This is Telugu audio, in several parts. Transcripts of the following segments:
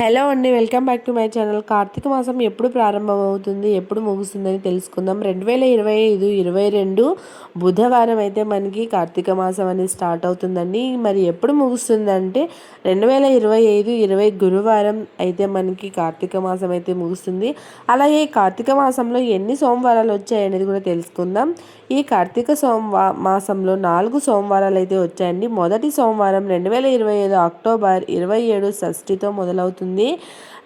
హలో అండి welcome back to my channel. Karthika మాసం ఎప్పుడు ప్రారంభమవుతుంది ఎప్పుడు ముగుస్తుందని తెలుసుకుందాం. రెండు వేల ఇరవై ఐదు ఇరవై రెండు బుధవారం అయితే మనకి కార్తీక మాసం అనేది స్టార్ట్ అవుతుందండి. మరి ఎప్పుడు ముగుస్తుందంటే రెండు వేల ఇరవై ఐదు ఇరవై గురువారం అయితే మనకి కార్తీక మాసం అయితే ముగుస్తుంది. అలాగే కార్తీక మాసంలో ఎన్ని సోమవారాలు వచ్చాయనేది కూడా తెలుసుకుందాం. ఈ కార్తీక సోమవా మాసంలో నాలుగు సోమవారాలు అయితే వచ్చాయండి. మొదటి సోమవారం రెండు వేల ఇరవై ఐదు అక్టోబర్ ఇరవై ఏడు షష్ఠితో మొదలవుతుంది. అవుతుంది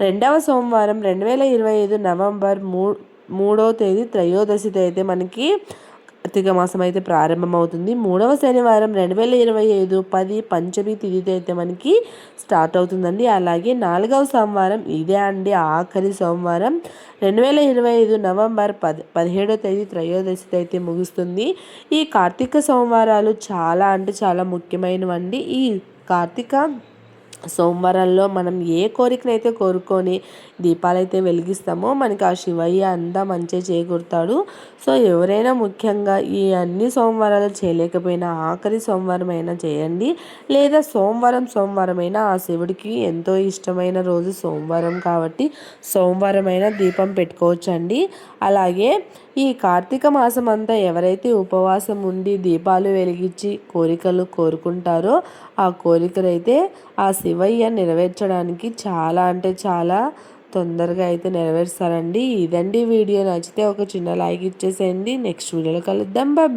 రెండవ సోమవారం రెండు వేల ఇరవై ఐదు నవంబర్ మూ మూడవ తేదీ త్రయోదశితో అయితే మనకి కార్తీక మాసం అయితే ప్రారంభమవుతుంది. మూడవ శనివారం రెండు వేల ఇరవై ఐదు పది పంచమి తిథితో అయితే మనకి స్టార్ట్ అవుతుందండి. అలాగే నాలుగవ సోమవారం ఇదే అండి ఆఖరి సోమవారం. రెండు వేల ఇరవై ఐదు నవంబర్ పది పదిహేడవ తేదీ త్రయోదశితో అయితే ముగుస్తుంది. ఈ కార్తీక సోమవారాలు చాలా అంటే చాలా ముఖ్యమైనవండి. ఈ కార్తీక సోమవారాల్లో మనం ఏ కోరికనైతే కోరుకొని దీపాలైతే వెలిగిస్తామో మనకి ఆ శివయ్య అంతా మంచిగా చేకూరుతాడు. సో ఎవరైనా ముఖ్యంగా ఈ అన్ని సోమవారాలు చేయలేకపోయినా ఆఖరి సోమవారం అయినా చేయండి. లేదా సోమవారం సోమవారం అయినా ఆ శివుడికి ఎంతో ఇష్టమైన రోజు సోమవారం కాబట్టి సోమవారం అయినా దీపం పెట్టుకోవచ్చండి. అలాగే ఈ కార్తీక మాసం అంతా ఎవరైతే ఉపవాసం ఉండి దీపాలు వెలిగించి కోరికలు కోరుకుంటారో ఆ కోరికలు అయితే ఆ శివయ్య నెరవేర్చడానికి చాలా అంటే చాలా తొందరగా అయితే నెరవేరుస్తారండి. ఇదండి వీడియో. నచ్చితే ఒక చిన్న లైక్ ఇచ్చేసేయండి. నెక్స్ట్ వీడియోలో కలుద్దాం. బాయ్.